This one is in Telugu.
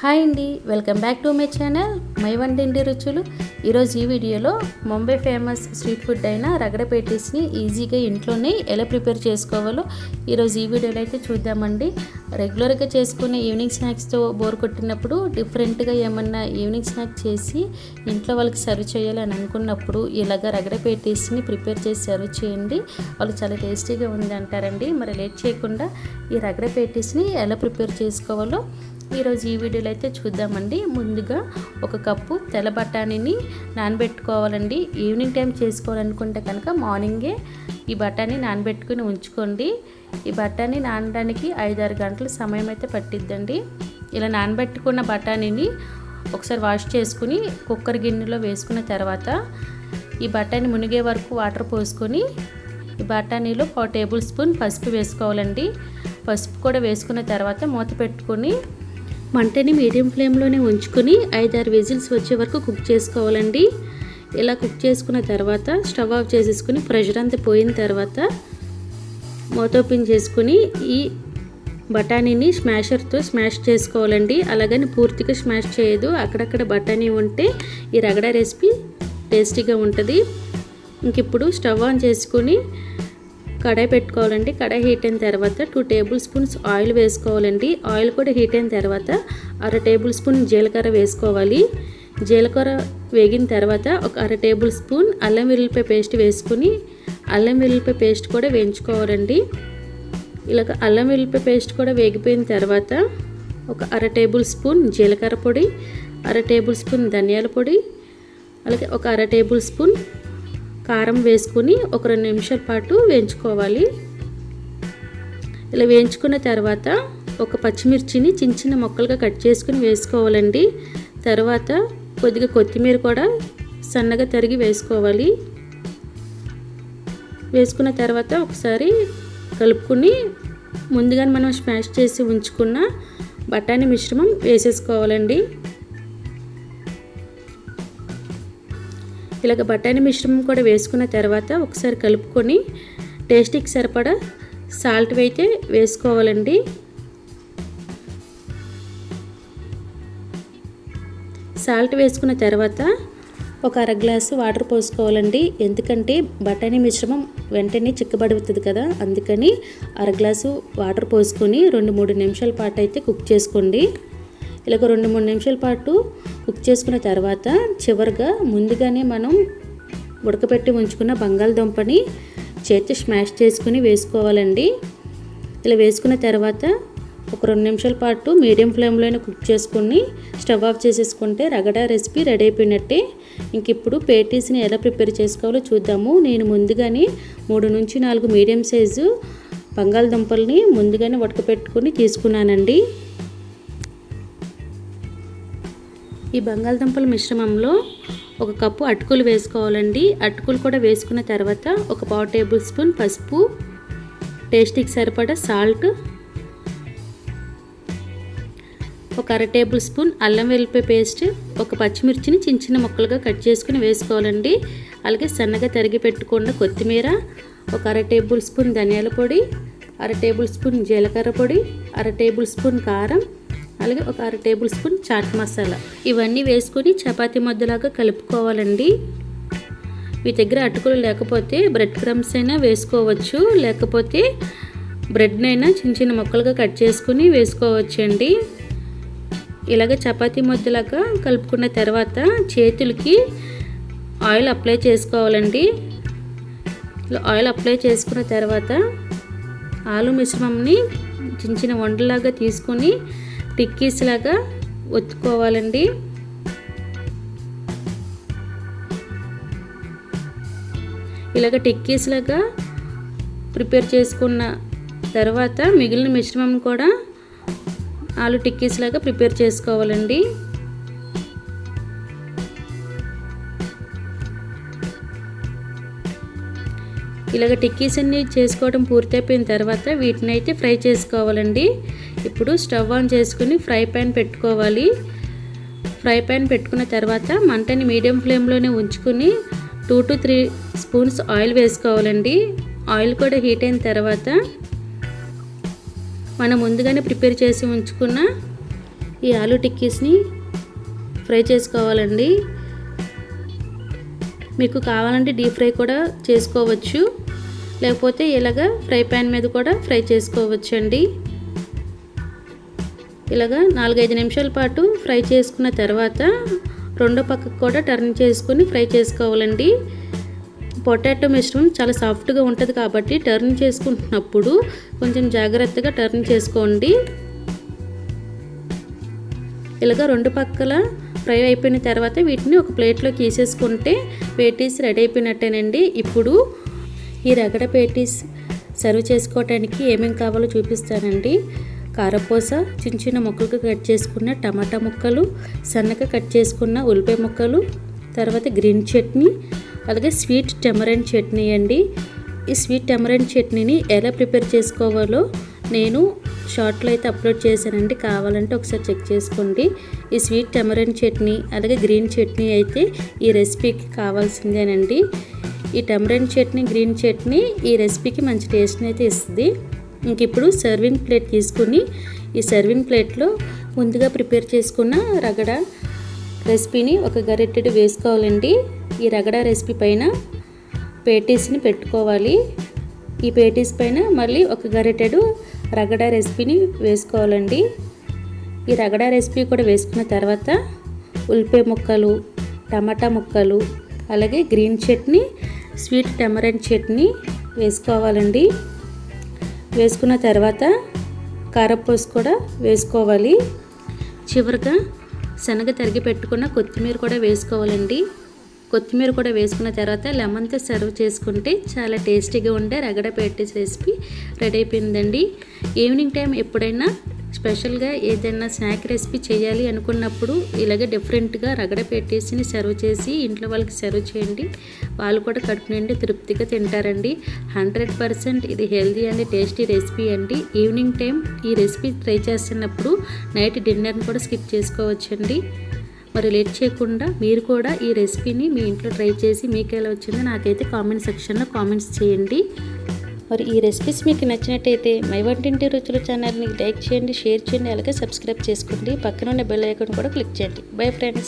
హాయ్ అండి welcome back to my channel my వండిండి రుచులు. ఈరోజు ఈ వీడియోలో ముంబై ఫేమస్ స్ట్రీట్ ఫుడ్ అయిన రగడ పేటీస్ని ఈజీగా ఇంట్లోనే ఎలా ప్రిపేర్ చేసుకోవాలో ఈరోజు ఈ వీడియోలో అయితే చూద్దామండి. రెగ్యులర్గా చేసుకునే ఈవినింగ్ స్నాక్స్తో బోర్ కొట్టినప్పుడు డిఫరెంట్గా ఏమన్నా ఈవినింగ్ స్నాక్ చేసి ఇంట్లో వాళ్ళకి సర్వ్ చేయాలని అనుకున్నప్పుడు ఇలాగ రగడ పేటీస్ని ప్రిపేర్ చేసి సర్వ్ చేయండి. వాళ్ళు చాలా టేస్టీగా ఉంది అంటారండి మరి లేట్ చేయకుండా ఈ రగడపేటీస్ని ఎలా ప్రిపేర్ చేసుకోవాలో ఈరోజు ఈ వీడియోలో అయితే చూద్దామండి. ముందుగా ఒక కప్పు తెల్ల బఠానీని నానబెట్టుకోవాలండి. ఈవినింగ్ టైం చేసుకోవాలనుకుంటే కనుక మార్నింగే ఈ బఠానీ నానబెట్టుకుని ఉంచుకోండి. ఈ బఠానీ నానడానికి ఐదారు గంటల సమయం అయితే పట్టిద్దండి. ఇలా నానబెట్టుకున్న బఠానీని ఒకసారి వాష్ చేసుకుని కుక్కర్ గిన్నెలో వేసుకున్న తర్వాత ఈ బఠానీ మునిగే వరకు వాటర్ పోసుకొని ఈ బఠానీలో ఒక టేబుల్ స్పూన్ పసుపు వేసుకోవాలండి. పసుపు కూడా వేసుకున్న తర్వాత మూత పెట్టుకొని మంటని మీడియం ఫ్లేమ్లోనే ఉంచుకొని ఐదారు విజిల్స్ వచ్చే వరకు కుక్ చేసుకోవాలండి. ఇలా కుక్ చేసుకున్న తర్వాత స్టవ్ ఆఫ్ చేసేసుకుని ప్రెషర్ అంతా పోయిన తర్వాత మూత ఓపెన్ చేసుకుని ఈ బఠానీని స్మాషర్తో స్మాష్ చేసుకోవాలండి. అలాగని పూర్తిగా స్మాష్ చేయదు. అక్కడక్కడ బఠానీ ఉంటే ఈ రగడ రెసిపీ టేస్టీగా ఉంటుంది. ఇంక ఇప్పుడు స్టవ్ ఆన్ చేసుకుని కడాయి పెట్టుకోవాలండి. కడాయి హీట్ అయిన తర్వాత టూ టేబుల్ స్పూన్స్ ఆయిల్ వేసుకోవాలండి. ఆయిల్ కూడా హీట్ అయిన తర్వాత అర టేబుల్ స్పూన్ జీలకర్ర వేసుకోవాలి. జీలకర్ర వేగిన తర్వాత ఒక అర టేబుల్ స్పూన్ అల్లం వెల్లుల్లిపాయ పేస్ట్ వేసుకుని అల్లం వెల్లుల్లిపాయ పేస్ట్ కూడా వేయించుకోవాలండి. ఇలాగ అల్లం వెల్లుల్లిపాయ పేస్ట్ కూడా వేగిపోయిన తర్వాత ఒక అర టేబుల్ స్పూన్ జీలకర్ర పొడి అర టేబుల్ స్పూన్ ధనియాల పొడి అలాగే ఒక అర టేబుల్ స్పూన్ కారం వేసుకుని ఒక రెండు నిమిషాల పాటు వేయించుకోవాలి. ఇలా వేయించుకున్న తర్వాత ఒక పచ్చిమిర్చిని చిన్న చిన్న ముక్కలుగా కట్ చేసుకుని వేసుకోవాలండి. తర్వాత కొద్దిగా కొత్తిమీర కూడా సన్నగా తరిగి వేసుకోవాలి. వేసుకున్న తర్వాత ఒకసారి కలుపుకుని ముందుగానే మనం స్మాష్ చేసి ఉంచుకున్న బఠానీ మిశ్రమం వేసేసుకోవాలండి. ఇలాగ బఠానీ మిశ్రమం కూడా వేసుకున్న తర్వాత ఒకసారి కలుపుకొని టేస్టీకి సరిపడా సాల్ట్ అయితే వేసుకోవాలండి. సాల్ట్ వేసుకున్న తర్వాత ఒక అర గ్లాసు వాటర్ పోసుకోవాలండి. ఎందుకంటే బఠానీ మిశ్రమం వెంటనే చిక్కబడుతుంది కదా అందుకని అర గ్లాసు వాటర్ పోసుకొని రెండు మూడు నిమిషాల పాటు అయితే కుక్ చేసుకోండి. ఇలాగ రెండు మూడు నిమిషాల పాటు కుక్ చేసుకున్న తర్వాత చివరిగా ముందుగానే మనం ఉడకపెట్టి ఉంచుకున్న బంగాళదుంపని చేతి స్మాష్ చేసుకుని వేసుకోవాలండి. ఇలా వేసుకున్న తర్వాత ఒక రెండు నిమిషాల పాటు మీడియం ఫ్లేమ్లోనే కుక్ చేసుకుని స్టవ్ ఆఫ్ చేసేసుకుంటే రగడ రెసిపీ రెడీ అయిపోయినట్టే. ఇంక ఇప్పుడు పేటీస్ని ఎలా ప్రిపేర్ చేసుకోవాలో చూద్దాము. నేను ముందుగానే మూడు నుంచి నాలుగు మీడియం సైజు బంగాళదుంపల్ని ముందుగానే ఉడకపెట్టుకుని తీసుకున్నానండి. ఈ బంగాళదుంపల మిశ్రమంలో ఒక కప్పు అటుకులు వేసుకోవాలండి. అటుకులు కూడా వేసుకున్న తర్వాత ఒక పావు టేబుల్ స్పూన్ పసుపు టేస్టీకి సరిపడా సాల్ట్ ఒక అర టేబుల్ స్పూన్ అల్లం వెల్లిపాయ పేస్ట్ ఒక పచ్చిమిర్చిని చిన్న చిన్న ముక్కలుగా కట్ చేసుకుని వేసుకోవాలండి. అలాగే సన్నగా తరిగి పెట్టుకున్న కొత్తిమీర ఒక అర టేబుల్ స్పూన్ ధనియాల పొడి అర టేబుల్ స్పూన్ జీలకర్ర పొడి అర టేబుల్ స్పూన్ కారం అలాగే ఒక అర టేబుల్ స్పూన్ చాట్ మసాలా. ఇవన్నీ వేసుకొని చపాతీ ముద్దలాగా కలుపుకోవాలండి. మీ దగ్గర అటుకులు లేకపోతే బ్రెడ్ క్రమ్స్ అయినా వేసుకోవచ్చు. లేకపోతే బ్రెడ్నైనా చిన్న చిన్న ముక్కలుగా కట్ చేసుకుని వేసుకోవచ్చు అండి ఇలాగ చపాతీ ముద్దలాగా కలుపుకున్న తర్వాత చేతులకి ఆయిల్ అప్లై చేసుకోవాలండి. ఆయిల్ అప్లై చేసుకున్న తర్వాత ఆలు మిశ్రమంని చిన్న చిన్న వండలాగా తీసుకొని టిక్కీస్ లాగా ఒత్తుకోవాలండి. ఇలాగ టిక్కీస్ లాగా ప్రిపేర్ చేసుకున్న తర్వాత మిగిలిన మిశ్రమం కూడా ఆలు టిక్కీస్ లాగా ప్రిపేర్ చేసుకోవాలండి. ఇలాగ టిక్కీస్ అన్ని చేసుకోవడం పూర్తయిపోయిన తర్వాత వీటిని అయితే ఫ్రై చేసుకోవాలండి. ఇప్పుడు స్టవ్ ఆన్ చేసుకుని ఫ్రై ప్యాన్ పెట్టుకోవాలి. ఫ్రై ప్యాన్ పెట్టుకున్న తర్వాత మంటని మీడియం ఫ్లేమ్లోనే ఉంచుకుని two to three spoons oil వేసుకోవాలండి. ఆయిల్ కూడా హీట్ అయిన తర్వాత మనం ముందుగానే ప్రిపేర్ చేసి ఉంచుకున్న ఈ ఆలు టిక్కీస్ని ఫ్రై చేసుకోవాలండి. మీకు కావాలంటే డీప్ ఫ్రై కూడా చేసుకోవచ్చు. లేకపోతే ఇలాగ ఫ్రై ప్యాన్ మీద కూడా ఫ్రై చేసుకోవచ్చండి. ఇలాగా నాలుగైదు నిమిషాల పాటు ఫ్రై చేసుకున్న తర్వాత రెండో పక్కకు కూడా టర్న్ చేసుకుని ఫ్రై చేసుకోవాలండి. పొటాటో మిశ్రమం చాలా సాఫ్ట్గా ఉంటుంది కాబట్టి టర్న్ చేసుకుంటున్నప్పుడు కొంచెం జాగ్రత్తగా టర్న్ చేసుకోండి. ఇలాగ రెండు పక్కల ఫ్రై అయిపోయిన తర్వాత వీటిని ఒక ప్లేట్లోకి తీసేసుకుంటే వేటేసి రెడీ అయిపోయినట్టేనండి. ఇప్పుడు ఈ రగడ పేటీస్ సర్వ్ చేసుకోవటానికి ఏమేమి కావాలో చూపిస్తానండి. కారపూస చిన్న చిన్న ముక్కలుగా కట్ చేసుకున్న టమాటా ముక్కలు సన్నగా కట్ చేసుకున్న ఉల్లిపాయ ముక్కలు తర్వాత గ్రీన్ చట్నీ అలాగే స్వీట్ టెమరెంట్ చట్నీ అండి. ఈ స్వీట్ టెమరెంట్ చట్నీని ఎలా ప్రిపేర్ చేసుకోవాలో నేను షార్ట్లో అయితే అప్లోడ్ చేశానండి. కావాలంటే ఒకసారి చెక్ చేసుకోండి. ఈ స్వీట్ టెమరెంట్ చట్నీ అలాగే గ్రీన్ చట్నీ అయితే ఈ రెసిపీకి కావాల్సిందేనండి. ఈ టెమరెంట్ చట్నీ గ్రీన్ చట్నీ ఈ రెసిపీకి మంచి టేస్ట్ని అయితే ఇస్తుంది. ఇంక ఇప్పుడు సర్వింగ్ ప్లేట్ తీసుకుని ఈ సర్వింగ్ ప్లేట్లో ముందుగా ప్రిపేర్ చేసుకున్న రగడ రెసిపీని ఒక గరిటెడు వేసుకోవాలండి. ఈ రగడ రెసిపీ పైన పేటీస్ని పెట్టుకోవాలి. ఈ పేటీస్ పైన మళ్ళీ ఒక గరిటెడు రగడ రెసిపీని వేసుకోవాలండి. ఈ రగడ రెసిపీ కూడా వేసుకున్న తర్వాత ఉల్లిపాయ ముక్కలు టమాటా ముక్కలు అలాగే green chutney sweet tamarind chutney వేసుకోవాలండి. వేసుకున్న తర్వాత కారపూసు కూడా వేసుకోవాలి. చివరిగా శనగ తరిగి పెట్టుకున్న కొత్తిమీర కూడా వేసుకోవాలండి. కొత్తిమీర కూడా వేసుకున్న తర్వాత లెమన్తో సర్వ్ చేసుకుంటే చాలా టేస్టీగా ఉండే రగడ పెట్టేసి రెసిపీ రెడీ అయిపోయిందండి. ఈవినింగ్ టైం ఎప్పుడైనా స్పెషల్గా ఏదైనా స్నాక్ రెసిపీ చేయాలి అనుకున్నప్పుడు ఇలాగే డిఫరెంట్గా రగడ పెట్టేసి సర్వ్ చేసి ఇంట్లో వాళ్ళకి సర్వ్ చేయండి. వాళ్ళు కూడా కడుపు నిండి తృప్తిగా తింటారండి. హండ్రెడ్ పర్సెంట్ ఇది హెల్దీ అండ్ టేస్టీ రెసిపీ అండి. ఈవినింగ్ టైం ఈ రెసిపీ ట్రై చేస్తున్నప్పుడు నైట్ డిన్నర్ని కూడా స్కిప్ చేసుకోవచ్చండి. మరి లేట్ చేయకుండా మీరు కూడా ఈ రెసిపీని మీ ఇంట్లో ట్రై చేసి మీకు ఎలా వచ్చిందో నాకైతే కామెంట్ సెక్షన్లో కామెంట్స్ చేయండి. మరి ఈ రెసిపీస్ మీకు నచ్చినట్టయితే మై వంటింటి రుచులు ఛానల్ని లైక్ చేయండి షేర్ చేయండి అలాగే సబ్స్క్రైబ్ చేసుకోండి. పక్కన ఉన్న బెల్ ఐకాన్ కూడా క్లిక్ చేయండి. Bye friends